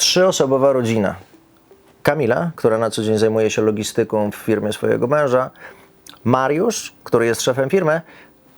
trzyosobowa rodzina. Kamila, która na co dzień zajmuje się logistyką w firmie swojego męża, Mariusz, który jest szefem firmy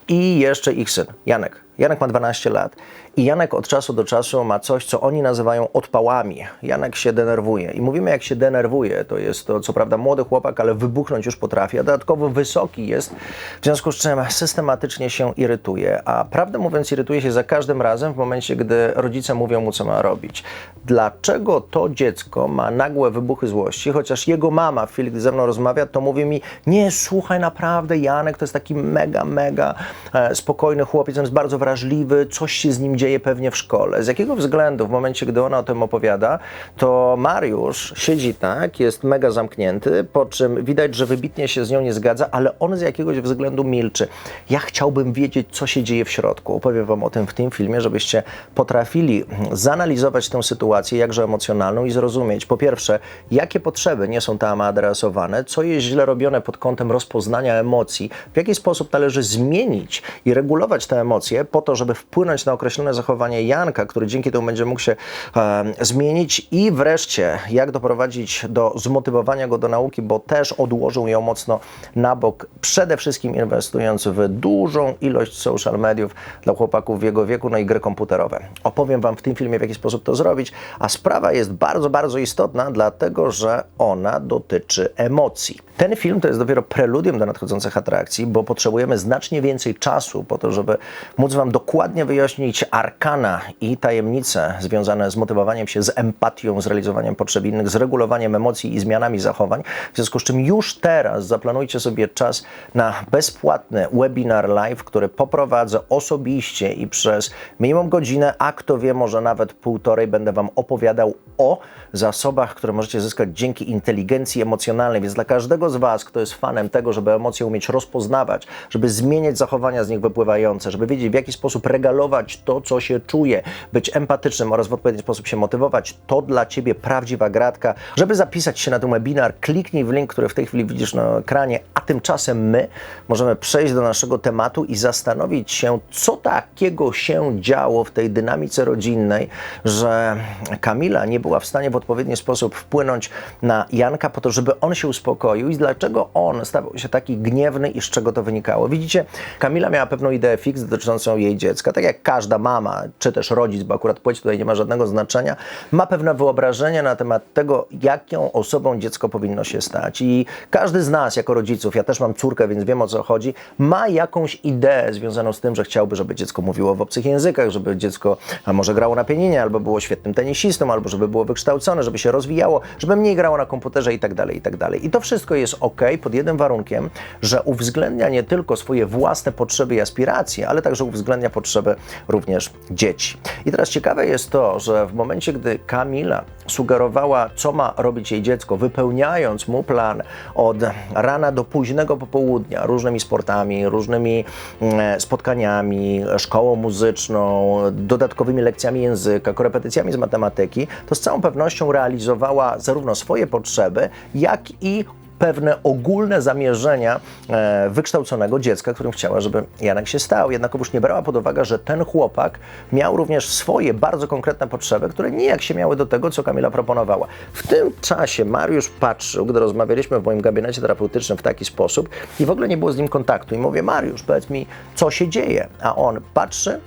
i jeszcze ich syn, Janek. Janek ma 12 lat i Janek od czasu do czasu ma coś, co oni nazywają odpałami. Janek się denerwuje. I mówimy jak się denerwuje, to jest to co prawda młody chłopak, ale wybuchnąć już potrafi, a dodatkowo wysoki jest, w związku z czym systematycznie się irytuje, a prawdę mówiąc irytuje się za każdym razem w momencie, gdy rodzice mówią mu co ma robić. Dlaczego to dziecko ma nagłe wybuchy złości, chociaż jego mama w chwili, gdy ze mną rozmawia, to mówi mi, nie słuchaj naprawdę Janek, to jest taki mega, mega e, spokojny chłopiec, on jest bardzo wrażliwy, coś się z nim dzieje pewnie w szkole. Z jakiego względu w momencie, gdy ona o tym opowiada, to Mariusz siedzi tak, jest mega zamknięty, po czym widać, że wybitnie się z nią nie zgadza, ale on z jakiegoś względu milczy. Ja chciałbym wiedzieć, co się dzieje w środku. Opowiem Wam o tym w tym filmie, żebyście potrafili zanalizować tę sytuację jakże emocjonalną i zrozumieć, po pierwsze, jakie potrzeby nie są tam adresowane, co jest źle robione pod kątem rozpoznania emocji, w jaki sposób należy zmienić i regulować te emocje po to, żeby wpłynąć na określone zachowanie Janka, który dzięki temu będzie mógł się e, zmienić i wreszcie, jak doprowadzić do zmotywowania go do nauki, bo też odłożył ją mocno na bok, przede wszystkim inwestując w dużą ilość social mediów dla chłopaków w jego wieku, no i gry komputerowe. Opowiem Wam w tym filmie, w jaki sposób to zrobić, a sprawa jest bardzo, bardzo istotna, dlatego że ona dotyczy emocji. Ten film to jest dopiero preludium do nadchodzących atrakcji, bo potrzebujemy znacznie więcej czasu po to, żeby móc Wam dokładnie wyjaśnić arkana i tajemnice związane z motywowaniem się, z empatią, z realizowaniem potrzeb innych, z regulowaniem emocji i zmianami zachowań. W związku z czym już teraz zaplanujcie sobie czas na bezpłatny webinar live, który poprowadzę osobiście i przez minimum godzinę, a kto wie, może nawet półtorej, będę Wam opowiadał o zasobach, które możecie zyskać dzięki inteligencji emocjonalnej. Więc dla każdego z Was, kto jest fanem tego, żeby emocje umieć rozpoznawać, żeby zmieniać zachowania z nich wypływające, żeby wiedzieć w jaki sposób regalować to, co się czuje, być empatycznym oraz w odpowiedni sposób się motywować, to dla Ciebie prawdziwa gratka. Żeby zapisać się na ten webinar, kliknij w link, który w tej chwili widzisz na ekranie, a tymczasem my możemy przejść do naszego tematu i zastanowić się, co takiego się działo w tej dynamice rodzinnej, że Kamila nie była w stanie w odpowiedni sposób wpłynąć na Janka po to, żeby on się uspokoił i dlaczego on stawał się taki gniewny i z czego to wynikało. Widzicie, Kamila miała pewną ideę fix dotyczącą jej dziecka, tak jak każda mama, czy też rodzic, bo akurat płeć tutaj nie ma żadnego znaczenia, ma pewne wyobrażenie na temat tego, jaką osobą dziecko powinno się stać. I każdy z nas, jako rodziców, ja też mam córkę, więc wiem o co chodzi, ma jakąś ideę związaną z tym, że chciałby, żeby dziecko mówiło w obcych językach, żeby dziecko może grało na pianinie, albo było świetnym tenisistą, albo żeby było wykształcone, żeby się rozwijało, żeby mniej grało na komputerze i tak dalej, i tak dalej. I to wszystko jest ok pod jednym warunkiem, że uwzględnia nie tylko swoje własne potrzeby i aspiracje, ale także uwzględnia potrzeby również dzieci. I teraz ciekawe jest to, że w momencie, gdy Kamila sugerowała, co ma robić jej dziecko, wypełniając mu plan od rana do późnego popołudnia różnymi sportami, różnymi mm, spotkaniami, szkołą muzyczną, dodatkowymi lekcjami języka, korepetycjami z matematyki, to z całą pewnością realizowała zarówno swoje potrzeby, jak i pewne ogólne zamierzenia e, wykształconego dziecka, którym chciała, żeby Janek się stał. Jednak już nie brała pod uwagę, że ten chłopak miał również swoje bardzo konkretne potrzeby, które nijak się miały do tego, co Kamila proponowała. W tym czasie Mariusz patrzył, gdy rozmawialiśmy w moim gabinecie terapeutycznym w taki sposób i w ogóle nie było z nim kontaktu. I mówię, Mariusz, powiedz mi, co się dzieje? A on patrzy,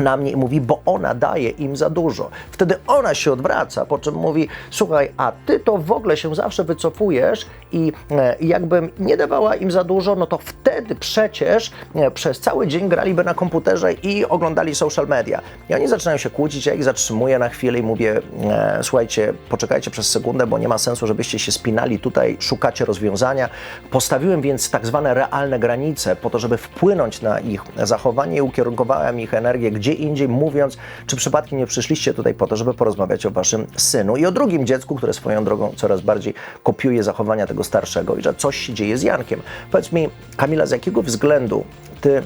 na mnie i mówi, bo ona daje im za dużo. Wtedy ona się odwraca, po czym mówi, słuchaj, a ty to w ogóle się zawsze wycofujesz i e, jakbym nie dawała im za dużo, no to wtedy przecież e, przez cały dzień graliby na komputerze i oglądali social media. I oni zaczynają się kłócić, ja ich zatrzymuję na chwilę i mówię, e, słuchajcie, poczekajcie przez sekundę, bo nie ma sensu, żebyście się spinali tutaj, szukacie rozwiązania. Postawiłem więc tak zwane realne granice po to, żeby wpłynąć na ich zachowanie i ukierunkowałem ich energię gdzie indziej, mówiąc, czy przypadkiem nie przyszliście tutaj po to, żeby porozmawiać o waszym synu i o drugim dziecku, które swoją drogą coraz bardziej kopiuje zachowania tego starszego i że coś się dzieje z Jankiem. Powiedz mi, Kamila, z jakiego względu ty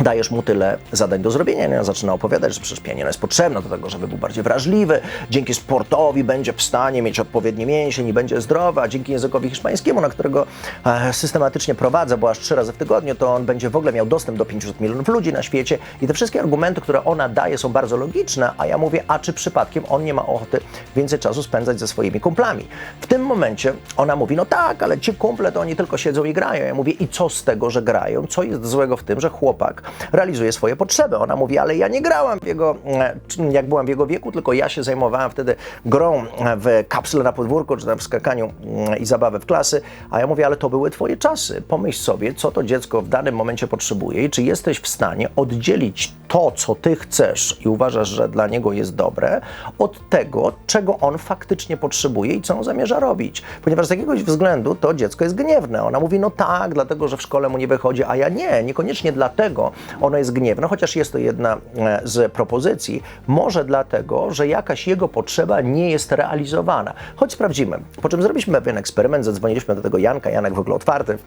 dajesz mu tyle zadań do zrobienia. No, zaczyna opowiadać, że przecież pianino jest potrzebne do tego, żeby był bardziej wrażliwy. Dzięki sportowi będzie w stanie mieć odpowiedni mięsień i będzie zdrowy, a dzięki językowi hiszpańskiemu, na którego e, systematycznie prowadzę, bo aż trzy razy w tygodniu, to on będzie w ogóle miał dostęp do 500 milionów ludzi na świecie. I te wszystkie argumenty, które ona daje, są bardzo logiczne, a ja mówię, a czy przypadkiem on nie ma ochoty więcej czasu spędzać ze swoimi kumplami? W tym momencie ona mówi, no tak, ale ci kumple to oni tylko siedzą i grają. Ja mówię, i co z tego, że grają? Co jest złego w tym, że chłopak realizuje swoje potrzeby? Ona mówi, ale ja nie grałam w jego, e, jak byłam w jego wieku, tylko ja się zajmowałam wtedy grą w kapsle na podwórku, czy tam w skakaniu mm, i zabawę w klasy. A ja mówię, ale to były twoje czasy. Pomyśl sobie, co to dziecko w danym momencie potrzebuje i czy jesteś w stanie oddzielić to, co ty chcesz i uważasz, że dla niego jest dobre, od tego, czego on faktycznie potrzebuje i co on zamierza robić. Ponieważ z jakiegoś względu to dziecko jest gniewne. Ona mówi, no tak, dlatego, że w szkole mu nie wychodzi, a ja nie, niekoniecznie dlatego ono jest gniewne, chociaż jest to jedna e, z propozycji. Może dlatego, że jakaś jego potrzeba nie jest realizowana. Choć sprawdzimy. Po czym zrobiliśmy pewien eksperyment, zadzwoniliśmy do tego Janka, Janek w ogóle otwarty.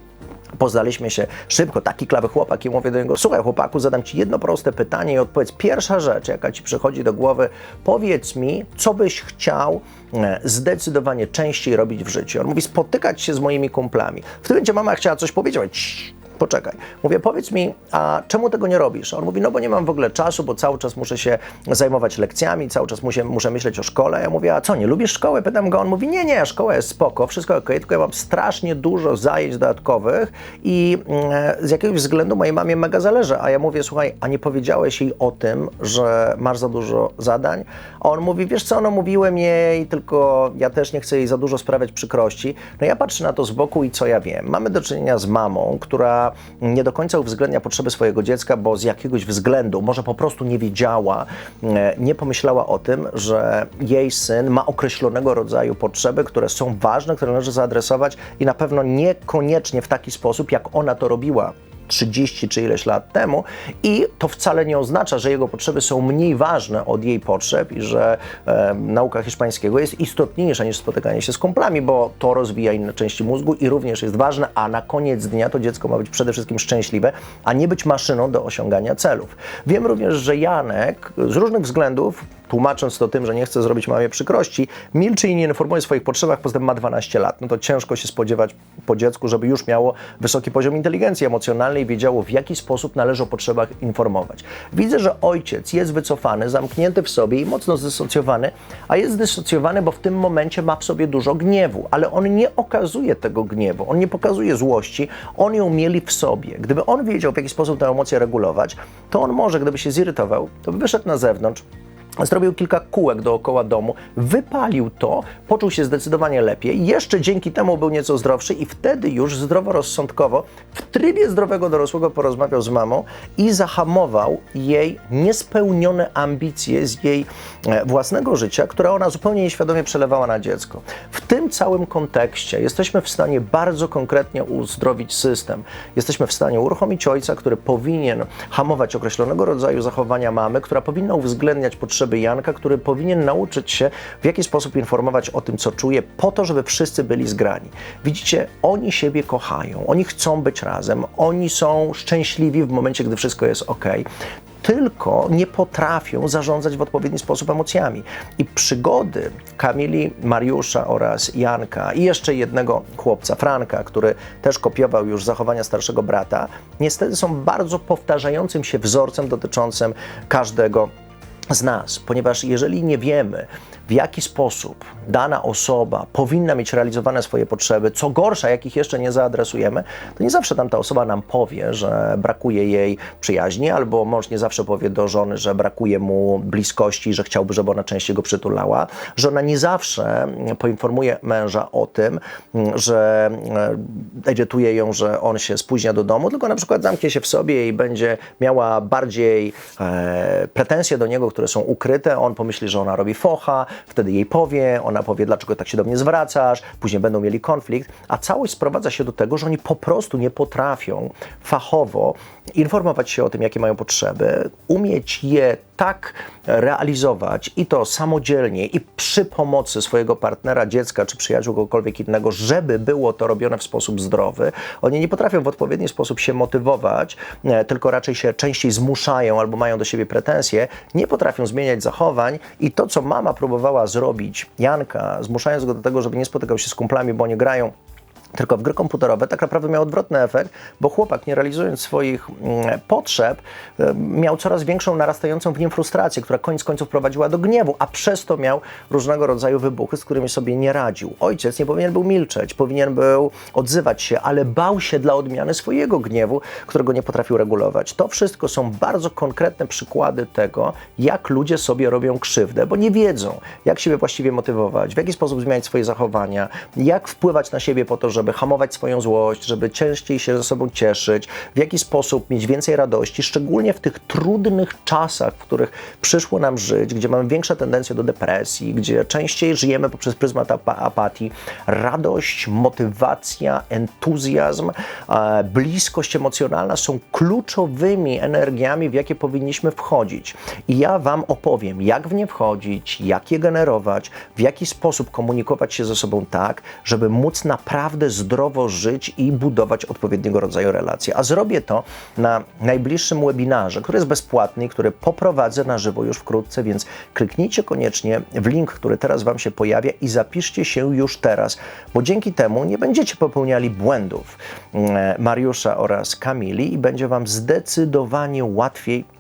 Poznaliśmy się szybko, taki klawy chłopak i mówię do niego, słuchaj chłopaku, zadam Ci jedno proste pytanie i odpowiedz. Pierwsza rzecz, jaka Ci przychodzi do głowy, powiedz mi, co byś chciał e, zdecydowanie częściej robić w życiu. On mówi, spotykać się z moimi kumplami. W tym momencie mama chciała coś powiedzieć, poczekaj. Mówię, powiedz mi, a czemu tego nie robisz? On mówi, no bo nie mam w ogóle czasu, bo cały czas muszę się zajmować lekcjami, cały czas muszę, muszę myśleć o szkole. Ja mówię, a co, nie lubisz szkoły? Pytam go, on mówi, nie, nie, szkoła jest spoko, wszystko ok, tylko ja mam strasznie dużo zajęć dodatkowych i mm, z jakiegoś względu mojej mamie mega zależy. A ja mówię, słuchaj, a nie powiedziałeś jej o tym, że masz za dużo zadań? A on mówi, wiesz co, no mówiłem jej, tylko ja też nie chcę jej za dużo sprawiać przykrości. No ja patrzę na to z boku i co ja wiem? Mamy do czynienia z mamą, która nie do końca uwzględnia potrzeby swojego dziecka, bo z jakiegoś względu, może po prostu nie wiedziała, e, nie pomyślała o tym, że jej syn ma określonego rodzaju potrzeby, które są ważne, które należy zaadresować i na pewno niekoniecznie w taki sposób, jak ona to robiła 30 czy ileś lat temu i to wcale nie oznacza, że jego potrzeby są mniej ważne od jej potrzeb i że e, nauka hiszpańskiego jest istotniejsza niż spotykanie się z kumplami, bo to rozwija inne części mózgu i również jest ważne, a na koniec dnia to dziecko ma być przede wszystkim szczęśliwe, a nie być maszyną do osiągania celów. Wiem również, że Janek z różnych względów tłumacząc to tym, że nie chce zrobić mamie przykrości, milczy i nie informuje o swoich potrzebach, poza tym ma 12 lat. No to ciężko się spodziewać po dziecku, żeby już miało wysoki poziom inteligencji emocjonalnej i wiedziało, w jaki sposób należy o potrzebach informować. Widzę, że ojciec jest wycofany, zamknięty w sobie i mocno zdysocjowany, a jest zdysocjowany, bo w tym momencie ma w sobie dużo gniewu, ale on nie okazuje tego gniewu, on nie pokazuje złości, on ją mieli w sobie. Gdyby on wiedział, w jaki sposób tę emocję regulować, to on może, gdyby się zirytował, to by wyszedł na zewnątrz, Zrobił kilka kółek dookoła domu, wypalił to, poczuł się zdecydowanie lepiej, jeszcze dzięki temu był nieco zdrowszy i wtedy już zdroworozsądkowo, w trybie zdrowego dorosłego porozmawiał z mamą i zahamował jej niespełnione ambicje z jej e, własnego życia, które ona zupełnie nieświadomie przelewała na dziecko. W tym całym kontekście jesteśmy w stanie bardzo konkretnie uzdrowić system. Jesteśmy w stanie uruchomić ojca, który powinien hamować określonego rodzaju zachowania mamy, która powinna uwzględniać potrzeby potrzeby Janka, który powinien nauczyć się, w jaki sposób informować o tym, co czuje, po to, żeby wszyscy byli zgrani. Widzicie, oni siebie kochają, oni chcą być razem, oni są szczęśliwi w momencie, gdy wszystko jest ok tylko nie potrafią zarządzać w odpowiedni sposób emocjami. I przygody Kamili, Mariusza oraz Janka i jeszcze jednego chłopca, Franka, który też kopiował już zachowania starszego brata, niestety są bardzo powtarzającym się wzorcem dotyczącym każdego z nas, ponieważ jeżeli nie wiemy, w jaki sposób dana osoba powinna mieć realizowane swoje potrzeby, co gorsza, jakich jeszcze nie zaadresujemy, to nie zawsze tam ta osoba nam powie, że brakuje jej przyjaźni, albo mąż nie zawsze powie do żony, że brakuje mu bliskości, że chciałby, żeby ona częściej go przytulała. Żona nie zawsze poinformuje męża o tym, że e, edytuje ją, że on się spóźnia do domu, tylko na przykład zamknie się w sobie i będzie miała bardziej e, pretensje do niego, które są ukryte. On pomyśli, że ona robi focha, wtedy jej powie, ona powie, dlaczego tak się do mnie zwracasz, później będą mieli konflikt, a całość sprowadza się do tego, że oni po prostu nie potrafią fachowo informować się o tym, jakie mają potrzeby, umieć je tak realizować i to samodzielnie i przy pomocy swojego partnera, dziecka czy przyjaciół, kogokolwiek innego, żeby było to robione w sposób zdrowy. Oni nie potrafią w odpowiedni sposób się motywować, e, tylko raczej się częściej zmuszają albo mają do siebie pretensje, nie potrafią zmieniać zachowań i to, co mama próbowała zrobić, Janka, zmuszając go do tego, żeby nie spotykał się z kumplami, bo nie grają tylko w gry komputerowe tak naprawdę miał odwrotny efekt, bo chłopak, nie realizując swoich mm, potrzeb, e, miał coraz większą, narastającą w nim frustrację, która koniec końców prowadziła do gniewu, a przez to miał różnego rodzaju wybuchy, z którymi sobie nie radził. Ojciec nie powinien był milczeć, powinien był odzywać się, ale bał się dla odmiany swojego gniewu, którego nie potrafił regulować. To wszystko są bardzo konkretne przykłady tego, jak ludzie sobie robią krzywdę, bo nie wiedzą, jak siebie właściwie motywować, w jaki sposób zmieniać swoje zachowania, jak wpływać na siebie po to, żeby hamować swoją złość, żeby częściej się ze sobą cieszyć, w jaki sposób mieć więcej radości, szczególnie w tych trudnych czasach, w których przyszło nam żyć, gdzie mamy większe tendencje do depresji, gdzie częściej żyjemy poprzez pryzmat ap apatii. Radość, motywacja, entuzjazm, e, bliskość emocjonalna są kluczowymi energiami, w jakie powinniśmy wchodzić. I ja Wam opowiem, jak w nie wchodzić, jak je generować, w jaki sposób komunikować się ze sobą tak, żeby móc naprawdę zdrowo żyć i budować odpowiedniego rodzaju relacje. A zrobię to na najbliższym webinarze, który jest bezpłatny i który poprowadzę na żywo już wkrótce, więc kliknijcie koniecznie w link, który teraz Wam się pojawia i zapiszcie się już teraz, bo dzięki temu nie będziecie popełniali błędów mm, Mariusza oraz Kamili i będzie Wam zdecydowanie łatwiej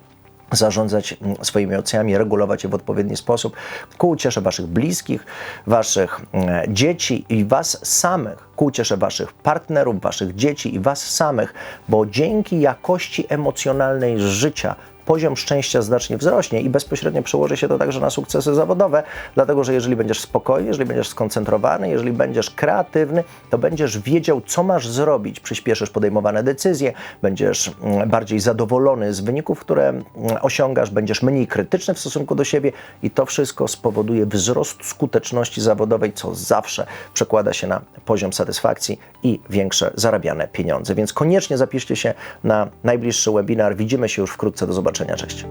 zarządzać mm, swoimi emocjami, regulować je w odpowiedni sposób ku uciesze Waszych bliskich, Waszych mm, dzieci i Was samych, ku uciesze Waszych partnerów, Waszych dzieci i Was samych, bo dzięki jakości emocjonalnej życia poziom szczęścia znacznie wzrośnie i bezpośrednio przełoży się to także na sukcesy zawodowe, dlatego że jeżeli będziesz spokojny, jeżeli będziesz skoncentrowany, jeżeli będziesz kreatywny, to będziesz wiedział, co masz zrobić, przyspieszysz podejmowane decyzje, będziesz mm, bardziej zadowolony z wyników, które mm, osiągasz, będziesz mniej krytyczny w stosunku do siebie i to wszystko spowoduje wzrost skuteczności zawodowej, co zawsze przekłada się na poziom satysfakcji i większe zarabiane pieniądze. Więc koniecznie zapiszcie się na najbliższy webinar. Widzimy się już wkrótce. Do zobaczenia. Cześć.